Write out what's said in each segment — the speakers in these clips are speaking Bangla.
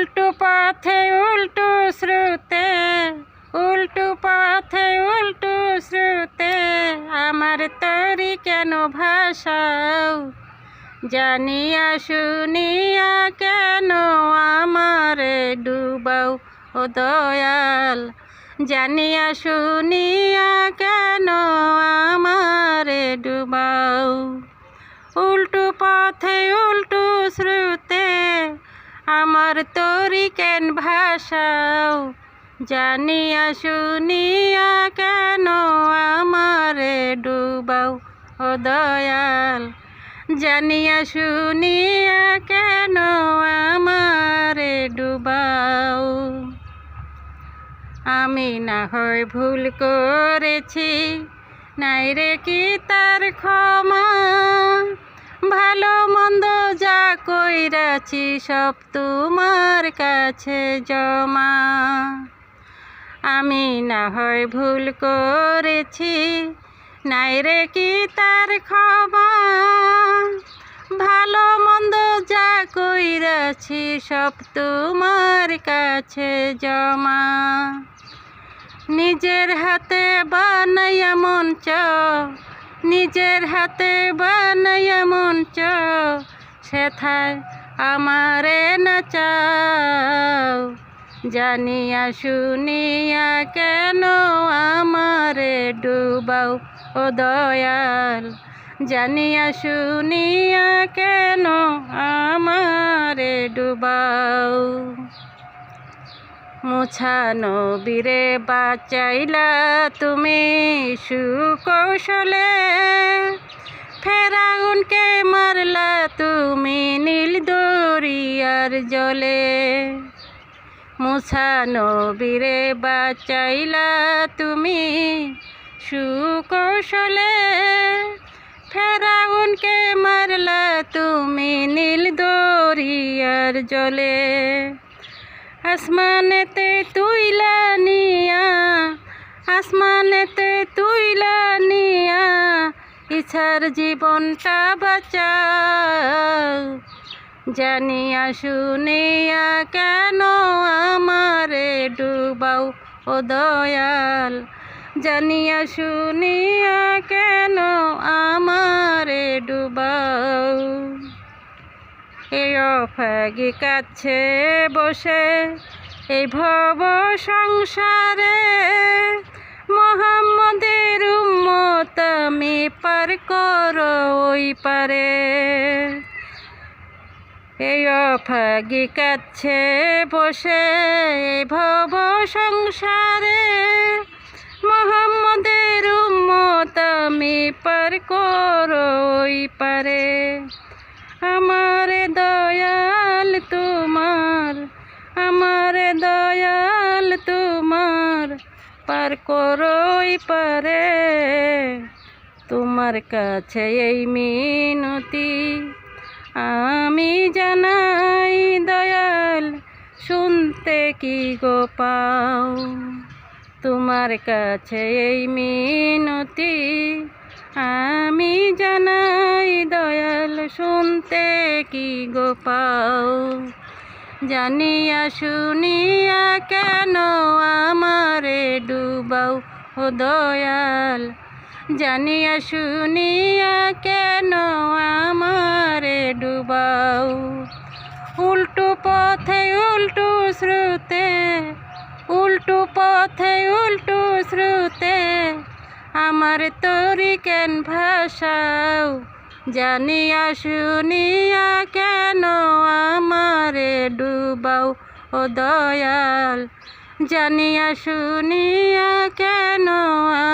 উল্টো পথে, উল্টো স্রোতে, উল্টো পথে, উল্টো স্রোতে, আমার তরি কেন ভাষাও জানিয়া, শুনিয়া কেন আমারে ডুবাও? ও দয়াল, জানিয়া, শুনিয়া কেন আমারে ডুবাও? উল্টো পথে, উল্টো তরি কেন ভাষাও? জানিয়া শুনিয়া কেন আমারে ডুবাও? ও দয়াল, জানিয়া শুনিয়া কেন আমারে ডুবাও? আমি না হয় ভুল করেছি, নাই রে কি তার ক্ষমা? ভালো কইরাছি সব তোমার কাছে জমা? আমি না হয় ভুল করেছি, নাই রে কি তার ক্ষমা? ভালো মন্দ যা কইরাছি সব তোমার কাছে জমা। নিজের হাতে বানাইয়া মঞ্চ নিজের হাতে বানাইয়া মঞ্চ সেথায় আমারে নাচাও। জানিয়া শুনিয়া কেন আমারে ডুবাও, ও দয়াল? জানিয়া শুনিয়া কেন আমারে ডুবাও? মুছানো বীরে বাঁচাইলা তুমি সুকৌশলে। ফেরাউনকে মারলা তুমি নীল দরিয়ার জলে। মুছানো বীরে বাঁচাইলা তুমি সুকৌশলে। ফেরাউনকে মারলা তুমি নীল দরিয়ার জলে। আসমানেতে তুইলা নিয়া, আসমানেতে তুইলা ইচ্ছার জীবনটা বাঁচাও। জানিয়া শুনিয়া কেন আমারে ডুবাও, ও দয়াল। জানিয়া শুনিয়া কেন আমারে ডুবাও। এই অফাগি কাছে বসে, এই ভব সংসারে মোহাম্মদের আমি পার করো ওই পারে। এই অফাগি কাছে বসে ভব সংসারে। মোহাম্মদের উম্মত আমি পার করো ওই পারে। আমার দয়াল তোমার, আমার দয়াল তোমার, পার করই পারে। তোমার কাছে এই মিনতি। আমি জানাই দয়াল, শুনতে কি গো পাও? তোমার কাছে এই মিনতি। আমি জানাই দয়াল, শুনতে কি গো পাও? জানিয়া শুনিয়া কেন আমারে ডুবাও ও দয়াল? জানিয়া শুনিয়া কেন আমারে ডুবাও? উল্টো পথে, উল্টো শ্রুতে উল্টো পথে, উল্টো শ্রুতে আমার তরি কেন ভাষাও জানিয়া শুনিয়া কেন আমারে ডুবাও? ও দয়াল, জানিয়া শুনিয়া কেন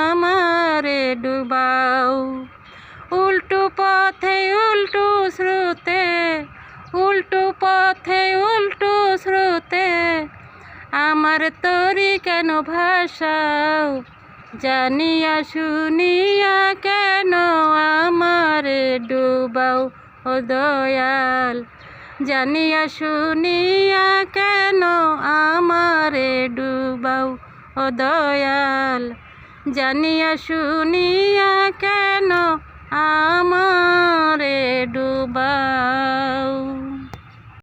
আমারে আমার তরি কেন ভাষাও? জানিয়া শুনিয়া কেন আমারে ডুবাও? ও দয়াল, জানিয়া শুনিয়া কেন আমারে ডুবাও? ও দয়াল, জানিয়া শুনিয়া কেন আমারে ডুবাও?